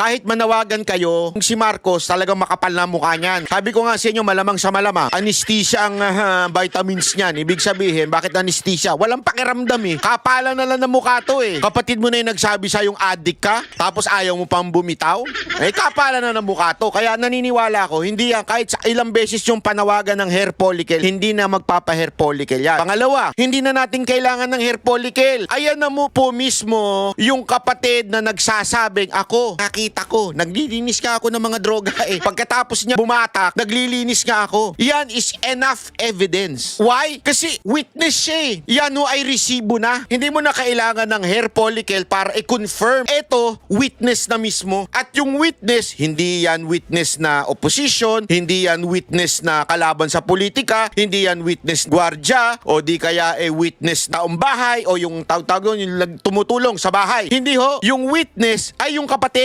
kahit manawagan kayo, si Marcos talagang makapal na mukha niyan. Sabi ko nga sa inyo, malamang sa malamang, anesthesia ang ah, vitamins niyan. Ibig sabihin, bakit anesthesia? Walang pakiramdam eh. Kapalan na lang ng mukha to eh. Kapatid mo na yung nagsabi sa yung addict ka, tapos ayaw mo pang bumitaw? Eh, kapalan na ng mukha to. Kaya naniniwala ko, hindi yan, kahit sa ilang beses yung panawagan ng hair follicle, hindi na magpapa-hair follicle yan. Pangalawa, hindi na natin kailangan ng hair follicle. Ayan na mo po mismo yung kapatid na nagsasabing, ako, nakita ko, naglilinis ka ako ng mga droga eh. Pagkatapos niya bumatak, naglilinis nga ako. Yan is enough evidence. Why? Kasi witness siya eh. Yan ho ay resibo na. Hindi mo na kailangan ng hair follicle para i-confirm. Ito, witness na mismo. At yung witness, hindi yan witness na opposition, hindi yan witness na kalaban sa politika, hindi yan witness gwardya, o di kaya eh witness taong bahay, o yung doon, yung tumutulong sa bahay. Hindi ho, yung witness ay yung kapatid